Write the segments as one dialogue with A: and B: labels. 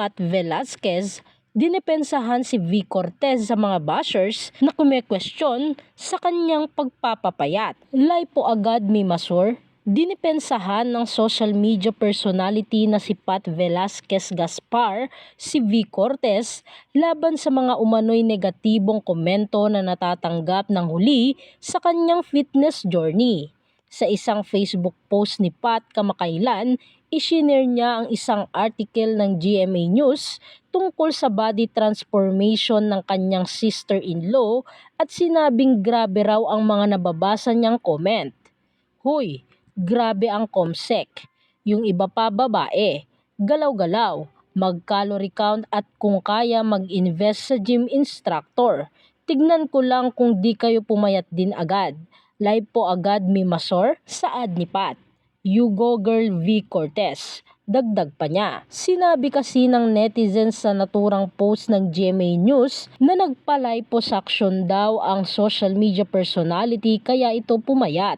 A: Pat Velasquez, dinepensahan si V. Cortez sa mga bashers na kumekwestiyon sa kanyang pagpapapayat. Lipo agad mi masur, dinipensahan ng social media personality na si Pat Velasquez Gaspar si V. Cortez laban sa mga umano'y negatibong komento na natatanggap ng huli sa kanyang fitness journey. Sa isang Facebook post ni Pat kamakailan, isinare niya ang isang article ng GMA News tungkol sa body transformation ng kanyang sister-in-law at sinabing grabe raw ang mga nababasa niyang comment. Hoy, grabe ang comsec. Yung iba pa babae, galaw-galaw, mag-calorie count at kung kaya mag-invest sa gym instructor. Tignan ko lang kung di kayo pumayat din agad. Live po agad mi masor sa ad ni Pat. You go girl V. Cortez. Dagdag pa niya. Sinabi kasi ng netizens sa naturang post ng GMA News na nagpa-liposuction daw ang social media personality kaya ito pumayat.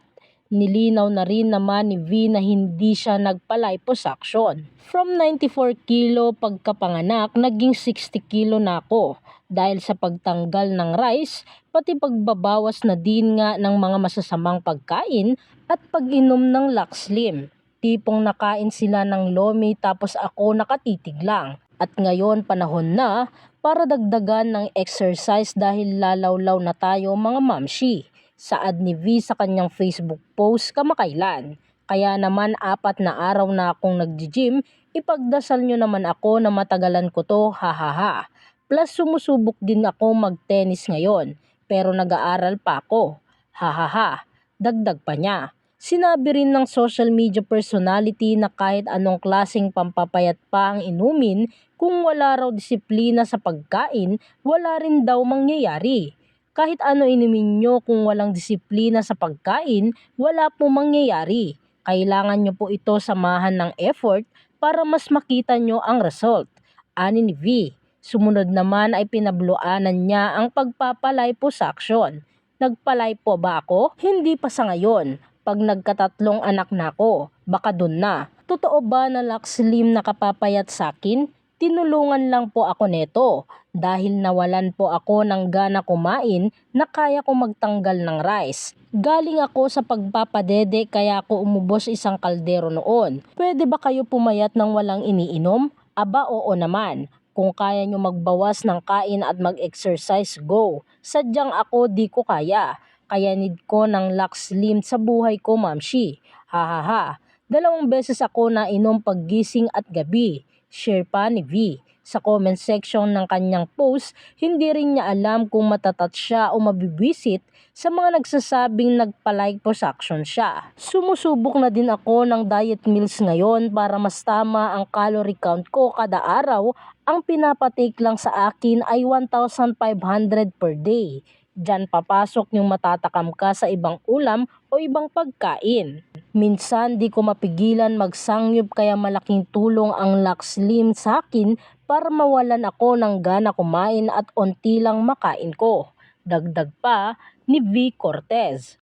A: Nilinaw na rin naman ni V na hindi siya nagpa-liposuction. From 94 kilo pagkapanganak, naging 60 kilo na ako dahil sa pagtanggal ng rice, pati pagbabawas na din nga ng mga masasamang pagkain at pag-inom ng Lux Slim. Tipong nakain sila ng lomi tapos ako nakatitig lang. At ngayon panahon na para dagdagan ng exercise dahil lalawlaw na tayo mga mamshi. Saad ni V sa kanyang Facebook post kamakailan. Kaya naman apat na araw na akong nag-gym, ipagdasal nyo naman ako na matagalan ko to, hahaha. Plus sumusubok din ako mag-tennis ngayon, pero nag-aaral pa ako. Hahaha. Dagdag pa niya. Sinabi rin ng social media personality na kahit anong klaseng pampapayat pa ang inumin, kung wala raw disiplina sa pagkain, wala rin daw mangyayari. Kahit ano inumin nyo kung walang disiplina sa pagkain, wala po mangyayari. Kailangan nyo po ito samahan ng effort para mas makita nyo ang result. Ani ni V. Sumunod naman ay pinabluanan niya ang pagpapaliposuction. Nagpalay po ba ako? Hindi pa sa ngayon. Pag nagkatatlong anak na ako, baka dun na. Totoo ba na Lux Slim nakapapayat sa akin? Tinulungan lang po ako neto dahil nawalan po ako ng gana kumain na kaya ko magtanggal ng rice. Galing ako sa pagpapadede kaya ako umubos isang kaldero noon. Pwede ba kayo pumayat ng walang iniinom? Aba oo naman. Kung kaya nyo magbawas ng kain at mag-exercise, go. Sadyang ako di ko kaya. Kaya need ko ng Lux Slim sa buhay ko, mamshi. Ha ha ha. Dalawang beses ako na inom paggising at gabi. Share pa ni V. Sa comment section ng kanyang post, hindi rin niya alam kung matatat siya o mabibwisit sa mga nagsasabing nagpa-liposuction siya. Sumusubok na din ako ng diet meals ngayon para mas tama ang calorie count ko kada araw. Ang pinapatake lang sa akin ay 1,500 per day. Diyan papasok yung matatakam ka sa ibang ulam o ibang pagkain. Minsan di ko mapigilan magsangyup kaya malaking tulong ang Lux Slim sa akin para mawalan ako ng gana kumain at onti lang makain ko. Dagdag pa ni V. Cortez.